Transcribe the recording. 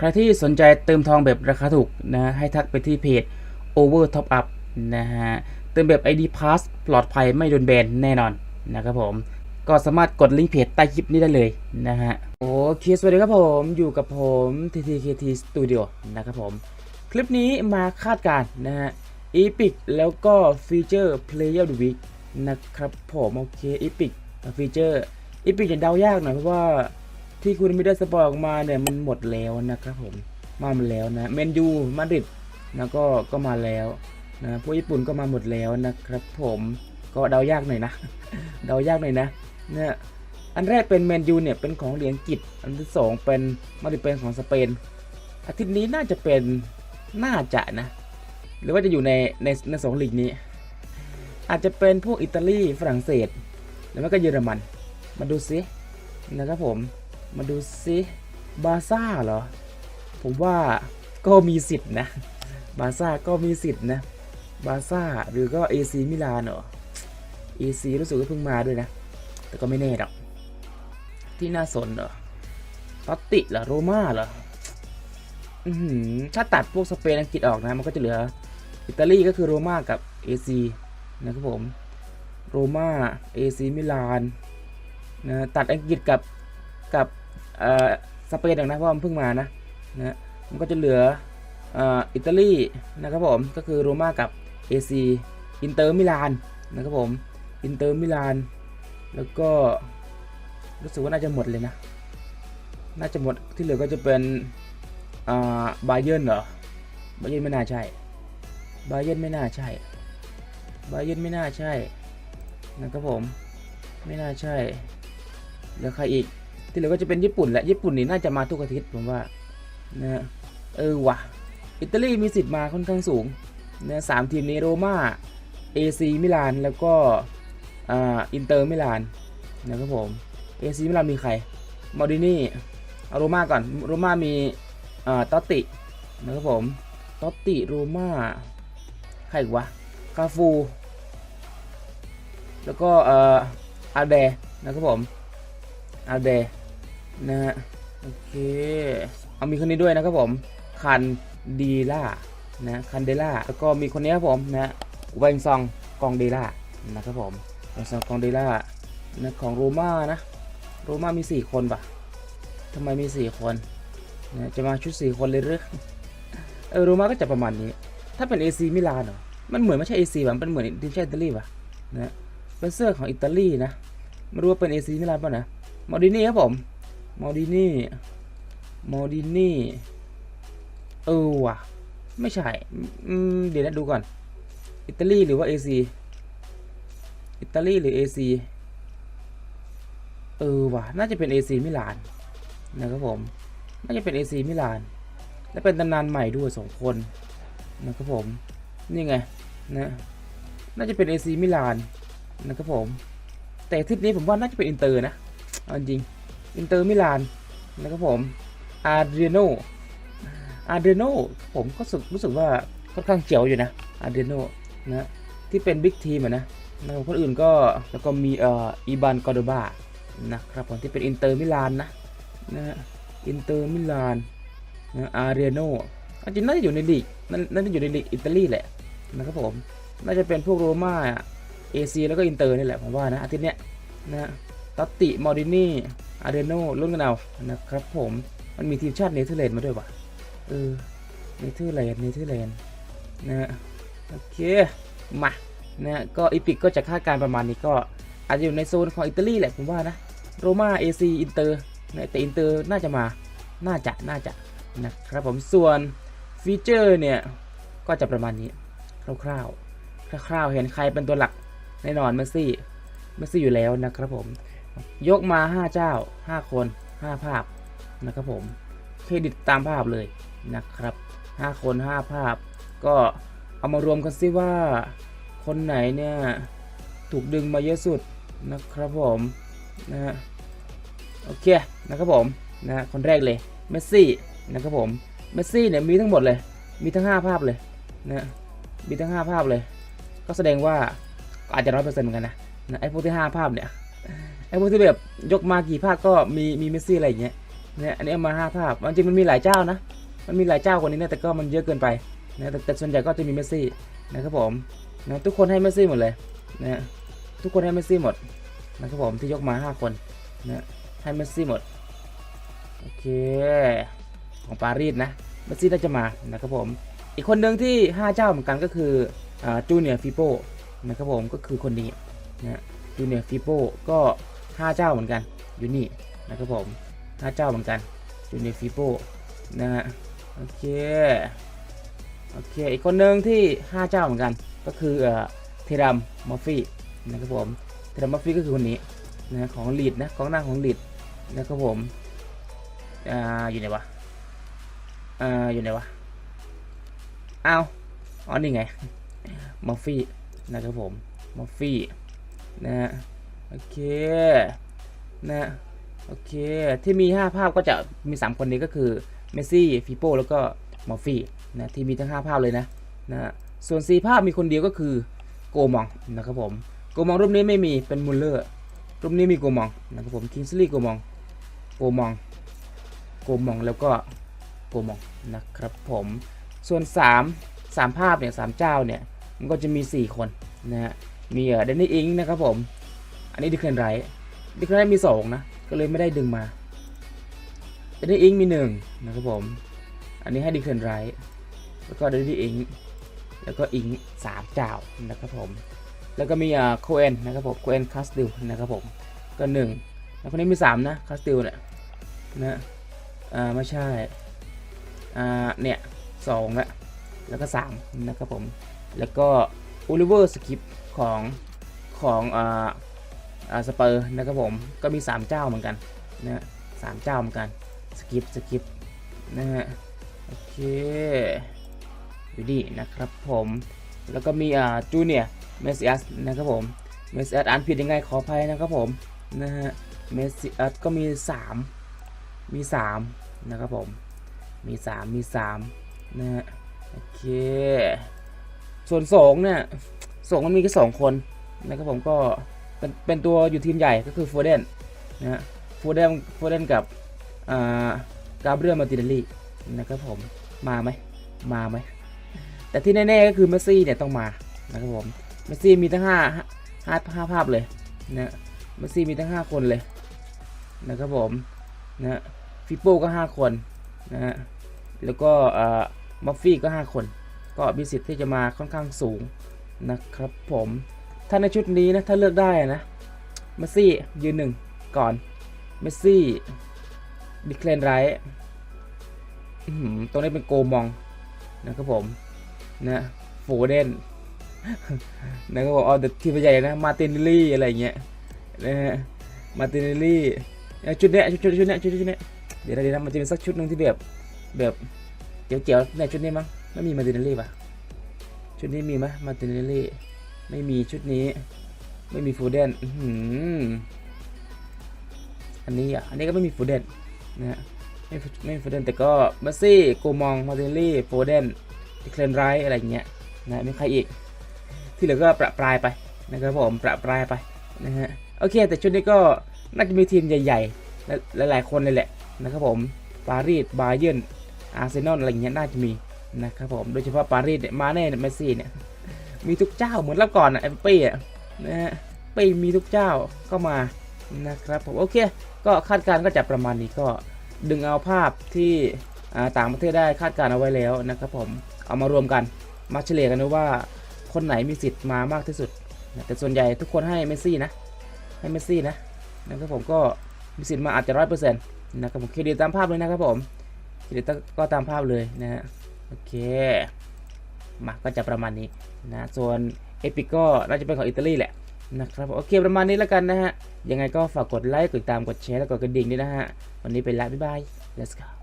ใครที่สนใจเติมทองแบบราคาถูกนะให้ทักไปที่เพจ Over Top Up นะฮะเติมแบบ ID Pass ปลอดภัยไม่โดนแบนแน่นอนนะครับผม ก็สามารถกดลิงก์เพจใต้คลิปนี้ได้เลยนะฮะโอเคสวัสดีครับผมอยู่กับผม TTKT Studio นะครับผม คลิปนี้มาคาดการณ์นะฮะ Epic แล้วก็ฟีเจอร์ Player of the Week นะครับผม โอเค Epic ฟีเจอร์ Epic จะเดายากหน่อยเพราะว่า ที่คุณไม่ได้สปอยออกมาเนี่ยมันหมดแล้วนะครับผมมาหมดแล้วนะเมนยูมาดริดนะก็ก็มาแล้วนะพวกญี่ปุ่นก็มาหมดแล้วนะครับ ผมก็เดายากหน่อยนะเดายากหน่อยนะเนี่ยอันแรกเป็นแมนยูเนี่ยเป็นของเหรียญกิจอันที่สองเป็นมาดริดเป็นของสเปน อาทิตย์นี้น่าจะเป็นน่าจะนะ หรือว่าจะอยู่ในในในสองลีกนี้ อาจจะเป็นพวกอิตาลีฝรั่งเศสหรือไม่ก็เยอรมัน มาดูซินะครับผม มาดูซิบาซ่าเหรอ ผมว่าก็มีสิทธิ์นะ บาซ่าก็มีสิทธิ์นะ บาซ่าหรือก็เอซีมิลานเหรอเอซีรู้สึกว่าเพิ่งมาด้วยนะ แต่ก็ไม่แน่หรอก ที่น่าสนเหรอตอตติเหรอโรม่าเหรออื้อหือถ้าตัดพวกสเปนอังกฤษออกนะ มันก็จะเหลือ อิตาลีก็คือโรม่ากับเอซีนะครับผม โรม่าเอซีมิลานนะตัดอังกฤษกับกับ สเปนออกนะเพราะมันเพิ่งมานะนะมันก็จะเหลืออิตาลีนะครับผมก็คือโรม่ากับเอซีอินเตอร์มิลานนะครับผมอินเตอร์มิลานแล้วก็รู้สึกว่าน่าจะหมดเลยนะ น่าจะหมดที่เหลือก็จะเป็นบาเยิร์นเหรอบาเยิร์นไม่น่าใช่บาเยิร์นไม่น่าใช่บาเยิร์นไม่น่าใช่นะครับผมไม่น่าใช่แล้วใครอีก ที่เหลือก็จะเป็นญี่ปุ่นแหละญี่ปุ่นนี่น่าจะมาทุกอาทิตย์ผมว่านะเออว่ะอิตาลีมีสิทธิ์มาค่อนข้างสูงนะสามทีมนี้โรม่าเอซีมิลานแล้วก็อ่าอินเตอร์มิลานนะครับผมเอซีมิลานมีใครมอรินี่เอาโรม่าก่อนโรม่ามีอ่าตอตตินะครับผมตอตติโรม่าใครอีกวะคาฟูแล้วก็อ่ออาเดนะครับผมอาเด นะฮะโอเค เอามีคนนี้ด้วยนะครับผมคันดีล่านะคันเดล่าแล้วก็มีคนนี้ครับผมนะเวงซองกองเดล่านะครับผมเวงซองกองเดล่านะของโรม่านะโรม่ามี 4 คนปะทำไมมี 4 คนนะจะมาชุดสี่คนเลยหรือเออโรม่าก็จะประมาณนี้ ถ้าเป็น AC มิลานเหรอมันเหมือนไม่ใช่ AC ว่ะมันเหมือนทีมชาติอิตาลีว่ะนะเป็นเสื้อของอิตาลีนะไม่รู้ว่าเป็น AC มิลานป่ะนะมอดินี่ครับผม มอดินี่มอดินี่เออว่ะ ไม่ใช่เดี๋ยวนะดูก่อน อิตาลีหรือว่า AC อิตาลีหรือ AC เออว่ะ น่าจะเป็น AC มิลานนะครับผม น่าจะเป็น AC มิลาน และเป็นตำนานใหม่ด้วยสองคนนะครับผม นี่ไงนะน่าจะเป็น AC มิลานนะครับผม แต่ทริปนี้ผมว่าน่าจะเป็นอินเตอร์นะจริง อินเตอร์มิลานนะครับผมอาร์เดโนอาร์เดโนผมก็รู้สึกรู้สึกว่าค่อนข้างเจ๋วอยู่นะอาร์เดโนนะที่เป็นบิ๊กทีมนะนะครับคนอื่นก็แล้วก็มีเอ่ออีบานกอร์โดบานะครับผมที่เป็นอินเตอร์มิลานนะนะอินเตอร์มิลานนะอาร์เรโนจริงน่าจะอยู่ในลีกน่าน่าจะอยู่ในลีกอิตาลีแหละนะครับผมน่าจะเป็นพวกโรม่าเอซีแล้วก็อินเตอร์นี่แหละผมว่านะอาทิตย์เนี้ยนะตัตติมอร์ดินี่ อาร์เรโนรุ่นกันเอานะครับผมมันมีทีมชาติเนเธอร์แลนด์มาด้วยว่ะเออเนเธอร์แลนด์เนเธอร์แลนด์นะฮะโอเคมานะก็อีพิกก็จะคาดการประมาณนี้ก็อาจจะอยู่ในโซนของอิตาลีแหละผมว่านะโรม่าเอซีอินเตอร์แต่อินเตอร์น่าจะมาน่าจะน่าจะนะครับผมส่วนฟีเจอร์เนี่ยก็จะประมาณนี้คร่าวๆคร่าวๆเห็นใครเป็นตัวหลักแน่นอนเมสซี่เมสซี่อยู่แล้วนะครับผม ยกมา5เจ้า 5 คน 5 ภาพนะครับผมเครดิตตามภาพเลยนะครับ 5 คน 5 ภาพ ก็เอามารวมกันซิว่า คนไหนเนี่ยถูกดึงมาเยอะสุดนะครับผมนะฮะโอเคนะครับผมนะคนแรกเลยเมสซี่นะครับผมเมสซี่เนี่ยมีทั้งหมดเลย มีทั้ง 5 ภาพเลยนะมีทั้ง 5 ภาพเลย ก็แสดงว่าอาจจะร้อยเปอร์เซ็นต์เหมือนกันนะนะไอ้พวกที่ 5 ภาพเนี่ย ไอ้พวกที่แบบยกมากี่ภาพก็มีมีเมสซี่อะไรอย่างเงี้ยเนี่ยอันนี้เอามา5ภาพจริงมันมีหลายเจ้านะ มันมีหลายเจ้ากว่านี้นะแต่ก็มันเยอะเกินไปนะแต่แต่ส่วนใหญ่ก็จะมีเมสซี่นะครับผมนะทุกคนให้เมสซี่หมดเลยนะทุกคนให้เมสซี่หมดนะครับผมที่ยกมา5คนนะให้เมสซี่หมดโอเคของปารีสนะเมสซี่น่าจะมานะครับผมอีกคนหนึ่งที่5เจ้าเหมือนกันก็คือจูเนียร์ฟิโปนะครับผมก็คือคนนี้นะจูเนียร์ฟิโปก็ 5 เจ้าเหมือนกันอยู่นี่นะครับผม5เจ้าเหมือนกันจูเนียร์ฟิโปนะฮะโอเคโอเคอีกคนหนึ่งที่ 5 เจ้าเหมือนกัน ก็คือเทรัมมอฟฟี่นะครับผมเทรัมมอฟฟี่ก็คือคนนี้นะของลีดนะของหน้าของลีดนะครับผมอ่าอยู่ไหนวะอ่าอยู่ไหนวะอ้าวอ๋อนี่ไงมอฟฟี่นะครับผมมอฟฟี่นะฮะ โอเคนะโอเค ที่มี 5 ภาพก็จะมี 3 คนนี้ก็คือเมสซี่ฟิโปแล้วก็มอฟฟี่นะที่มีทั้ง 5 ภาพเลยนะนะส่วน 4 ภาพมีคนเดียวก็คือโกมองนะครับผมโกมองรูปนี้ไม่มีเป็นมุลเลอร์รูปนี้มีโกมองนะครับผมคิงส์ลีย์โกมองโกมองโกมองแล้วก็โกมองนะครับผมส่วน 3 3 ภาพเนี่ยสามเจ้าเนี่ยมันก็จะมี 4 คนนะฮะมีเอ่อเดนนี่อิงนะครับผม อันนี้ดิคเลนไรท์ดิคเลนไรท์มี 2 นะ ก็เลยไม่ได้ดึงมาเดนนี่อิงมี 1 นะครับผม อันนี้ให้ดิคเลนไรท์แล้วก็เดนนี่อิงแล้วก็อิง3เจ้านะครับผม แล้วก็มีอ่าโคเอนนะครับผมโคเอนคาสติลนะครับผมก็ 1 แล้วคนนี้มี 3 นะคาสติลเนี่ยนะอ่าไม่ใช่อ่าเนี่ยสองละแล้วก็ 3 นะครับผม แล้วก็โอลิเวอร์สกิปของของอ่า สเปอร์นะครับผมก็มี 3 เจ้าเหมือนกันนะฮะสามเจ้าเหมือนกันสกิปสกิปนะฮะโอเคอยู่ดีนะครับผมแล้วก็มีอ่าจูเนียเมสซิอัสนะครับผมเมสซิอัสอ่านผิดยังไงขออภัยนะครับผมนะฮะเมสซิอัสก็มี 3 มี 3 นะครับผม มี 3 มี3นะฮะโอเค ส่วนสองเนี่ยสองมันมีแค่สองคนนะครับผมก็ เป็นเป็นตัวอยู่ทีมใหญ่ก็คือโฟเดนนะฮะโฟเดนโฟเดนกับอ่ากาเบรียลมาติเนลลี่นะครับผมมาไหมมาไหมแต่ที่แน่ๆก็คือเมสซี่เนี่ยต้องมานะครับผมเมสซี่มีทั้งห้าห้าห้าภาพเลยนะเมสซี่มีทั้งห้าคนเลยนะครับผมนะฟิปโป้ก็ห้าคนนะฮะแล้วก็อ่ามัฟฟี่ก็ห้าคน ก็มีสิทธิ์ที่จะมาค่อนข้างสูงนะครับผม ถ้าในชุดนี้นะ ถ้าเลือกได้นะเมสซี่ยืนหนึ่งก่อน เมสซี่ดิเคลนไรท์ตรงนี้เป็นโกมองนะครับผม นะโฟเดนนะครับผมเอาแต่ทีมใหญ่นะ มาตินลี่อะไรเงี้ยนะฮะมาตินลี่ชุดเนี้ยชุดชุดชุดเนี้ยชุดชุดเนี้ยเดี๋ยวนะเดี๋ยวนะมันจะมีสักชุดหนึ่งที่แบบแบบเจ๋วๆในชุดนี้มั้งไม่มีมาตินลี่ป่ะชุดนี้มีไหมมาตินเนลลี่ ไม่มีชุดนี้ ไม่มีฟูเดนอืมอันนี้อะ อันนี้ก็ไม่มีฟูเดนนะฮะไม่ไม่ฟูเดนแต่ก็มาซี่โกมองมาเนลลี่ฟูเดนดิเคลนไรอะไรอย่างเงี้ยนะไม่ใครอีก ที่เหลือก็ประปรายไปนะครับผมประปรายไปนะฮะโอเค แต่ชุดนี้ก็น่าจะมีทีมใหญ่ๆและหลายๆคนเลยแหละนะครับผมปารีสบาเยิร์นอาร์เซนอลอะไรเงี้ยน่าจะมีนะครับผมโดยเฉพาะปารีสเนี่ยมาแน่เมสซี่เนี่ย มีทุกเจ้าเหมือนรอบก่อนนะเอมเป้อะนะฮะเป้มีทุกเจ้าก็มานะครับผมโอเค ก็คาดการณ์ก็จะประมาณนี้ก็ดึงเอาภาพที่ต่างประเทศได้คาดการณ์เอาไว้แล้วนะครับผมเอามารวมกันมาเฉลี่ยกันดูว่าคนไหนมีสิทธิ์มามากที่สุด แต่ส่วนใหญ่ทุกคนให้เมสซี่นะ ให้เมสซี่นะนะครับผมก็มีสิทธิ์มาอาจจะร้อยเปอร์เซ็นต์นะครับผมเครดิตตามภาพเลยนะครับผมเครดิตก็ตามภาพเลยนะฮะโอเค มาก็จะประมาณนี้นะส่วนเอพิก็น่าจะเป็นของอิตาลีแหละนะครับโอเคประมาณนี้แล้วกันนะฮะยังไงก็ฝากกดไลค์กดติดตามกดแชร์แล้วกดกระดิ่งด้วยนะฮะวันนี้ไปละบ๊ายบาย let's go